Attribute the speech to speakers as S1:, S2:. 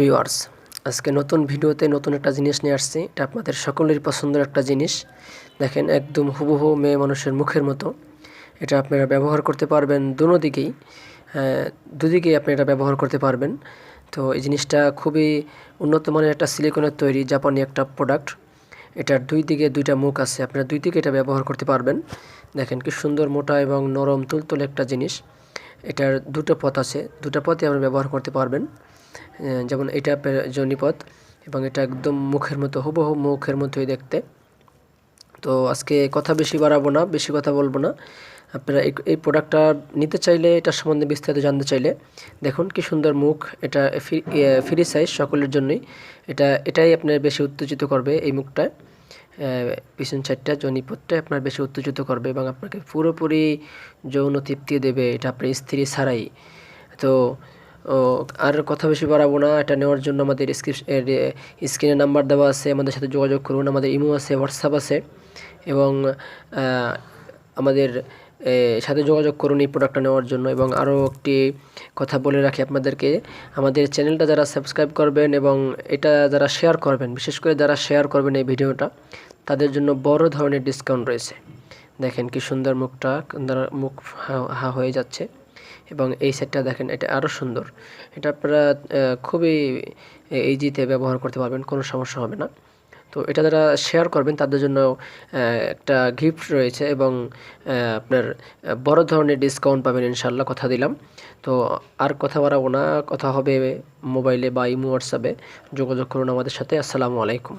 S1: Viewers আজকে নতুন ভিডিওতে নতুন একটা জিনিস নিয়ে আসছি। এটা আপনাদের সকলেরই পছন্দের একটা জিনিস। দেখেন একদম হুবহু মেয়ে মানুষের মুখের মতো। এটা আপনারা ব্যবহার করতে পারবেন দুনো দিকেই। হ্যাঁ, দুদিকেই আপনি এটা ব্যবহার করতে পারবেন। তো এই জিনিসটা খুবই উন্নত মানের একটা সিলিকনের তৈরি জাপানি একটা প্রোডাক্ট এটার দুই দিকে দুইটা মুখ আছে। আপনারা দুই দিকে এটা ব্যবহার করতে পারবেন। দেখেন কি সুন্দর মোটা এবং নরম তুলতুলে একটা জিনিস। এটার দুটো পথ আছে। দুটো পথই আপনি ব্যবহার করতে পারবেন। যেমন এটা জনিপথ এবং এটা একদম মুখের মতো, হুবহু মুখের মতোই দেখতে। তো আজকে কথা বেশি বাড়াবো না, বেশি কথা বলব না। আপনারা এই প্রোডাক্টটা নিতে চাইলে এটার সম্বন্ধে বিস্তারিত জানতে চাইলে দেখুন কি সুন্দর মুখ। এটা ফ্রি সাইজ সকলের জন্যই। এটা, এটাই আপনার বেশি উত্তেজিত করবে এই মুখটায়। পিছন সাইডটা জনিপথটা আপনার বেশি উত্তেজিত করবে এবং আপনাকে পুরোপুরি যৌন তৃপ্তি দেবে, এটা আপনার স্ত্রী ছাড়াই। তো আর কথা বেশি বাড়াবো না, এটা নেওয়ার জন্য আমাদের স্ক্রিনে নাম্বার দেওয়া আছে, আমাদের সাথে যোগাযোগ করুন, আমাদের ইমো আছে হোয়াটসঅ্যাপ আছে এবং আমাদের সাথে যোগাযোগ করুন এই প্রোডাক্টটা নেওয়ার জন্য এবং আরও একটি কথা বলে রাখি আপনাদেরকে। আমাদের চ্যানেলটা যারা সাবস্ক্রাইব করবেন এবং এটা যারা শেয়ার করবেন, বিশেষ করে যারা শেয়ার করবেন এই ভিডিওটা, তাদের জন্য বড় ধরনের ডিসকাউন্ট রয়েছে। দেখেন কি সুন্দর মুখটা মুখ হা- হয়ে যাচ্ছে এবং এই সেটটা দেখেন এটা আরও সুন্দর। এটা আপনারা খুবই ইজিতে ব্যবহার করতে পারবেন, কোনো সমস্যা হবে না। তো এটা যারা শেয়ার করবেন, তাদের জন্য একটা গিফট রয়েছে এবং আপনার বড় ধরনের ডিসকাউন্ট পাবেন ইনশাল্লাহ কথা দিলাম। তো আর কথা বাড়াবো না, কথা হবে মোবাইলে বা ইমো হোয়াটসঅ্যাপে যোগাযোগ করুন আমাদের সাথে। আসসালামু আলাইকুম।